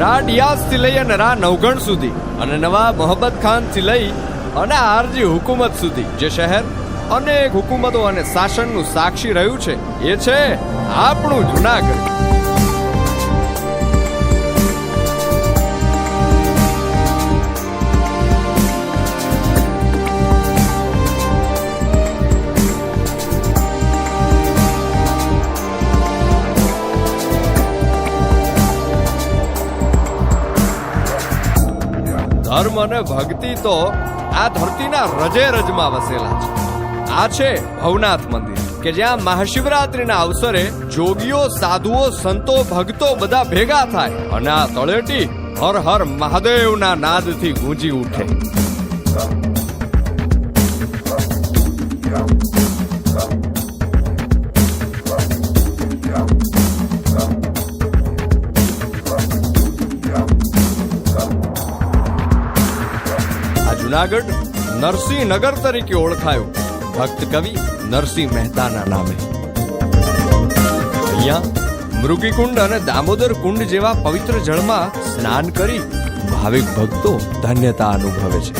ઇલિયાસથી લઈ અને રા નવગણ સુધી અને નવા મોહબ્બત ખાનથી લઈ અને આરજી હુકુમત સુધી. જે શહેર અનેક હુકુમતો અને શાસનનું સાક્ષી રહ્યું છે, એ છે આપણું જુનાગઢ. ધર્મ અને ભક્તિ તો આ ધરતીના રજે રજમાં વસેલા છે. આ છે ભવનાથ મંદિર, કે જ્યાં મહાશિવરાત્રિના અવસરે જોગીઓ, સાધુઓ, સંતો, ભક્તો બધા ભેગા થાય અને આ તળેટી હર હર મહાદેવના નાદથી ગૂંજી ઉઠે. જુનાગઢ નરસિંહનગર તરીકે ઓળખાયું. ભક્ત કવિ નરસિંહ મહેતાના નામે. અહીંયા મૃગીકુંડ અને દામોદર કુંડ જેવા પવિત્ર જળમાં સ્નાન કરી ભાવિક ભક્તો ધન્યતા અનુભવે છે.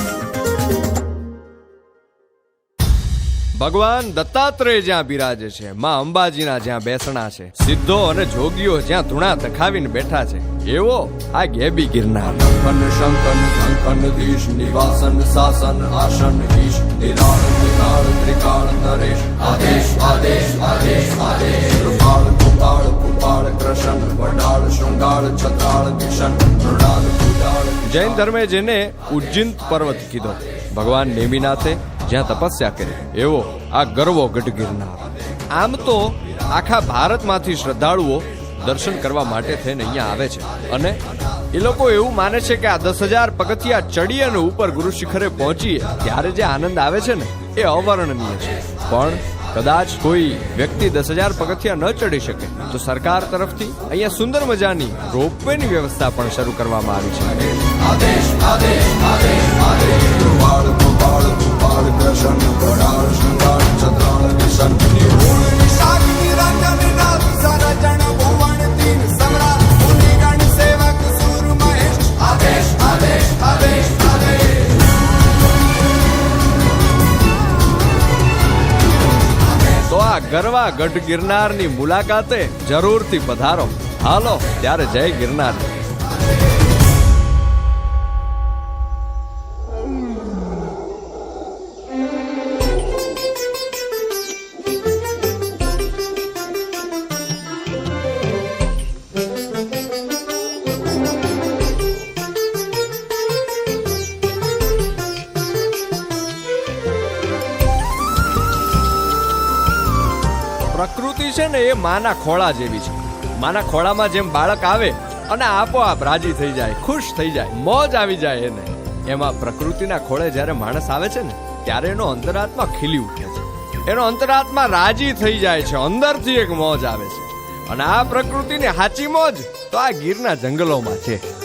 ભગવાન દત્તાત્રેય જ્યાં બિરાજે છે, માં અંબાજીના જ્યાં બેસણા છે, સિદ્ધો અને જોગીઓ જ્યાં ધૂણા તખાવીને બેઠા છે. એવો આ ગેબી ગિરનાર. કંકન શંકન કંકન દીશ નિવાસન શાસન આસન ઈશ નિરાળ નિકાળ ત્રિકાળ નરેશ આદેશ આદેશ આદેશ આદેશ. કૃપાળ કૃપાળ કૃપાળ કૃષ્ણ વડાળ શૃંગાળ છતાળ કિશન મૃણાલ કુડાળ જૈન ધર્મે જેને ઉજ્જિંત પર્વત કીધો ભગવાન નેમિનાથે જ્યાં તપસ્યા કરી એવો આ ગરવો ગઢ ગિરનાર. આમ તો આખા ભારતમાંથી શ્રદ્ધાળુઓ દર્શન કરવા માટે થઈને અહીંયા આવે છે. અને એ લોકો એવું માને છે કે આ દસ હજાર પગથિયા ચડી અને ઉપર ગુરુ શિખરે પહોંચીએ, ત્યારે જે આનંદ આવે છે ને, એ અવર્ણનીય છે. પણ કદાચ કોઈ વ્યક્તિ દસ હજાર પગથિયા ન ચડી શકે, તો સરકાર તરફથી અહીંયા સુંદર મજાની રોપવેની વ્યવસ્થા પણ શરૂ કરવામાં આવી છે. ગરવા ગઢ ગિરનારની મુલાકાતે જરૂરથી પધારો. હાલો ત્યારે જય ગિરનાર. પ્રકૃતિ છે ને એ માના ખોળા જેવી છે. માના ખોળામાં જેમ બાળક આવે અને આપોઆપ રાજી થઈ જાય, ખુશ થઈ જાય, મોજ આવી જાય એને. એમાં પ્રકૃતિના ખોળે જ્યારે માણસ આવે છે ને, ત્યારે એનો અંતરાત્મા ખીલી ઉઠે છે. એનો અંતરાત્મા રાજી થઈ જાય છે, અંદરથી એક મોજ આવે છે. અને આ પ્રકૃતિની સાચી મોજ તો આ ગીરના જંગલોમાં છે.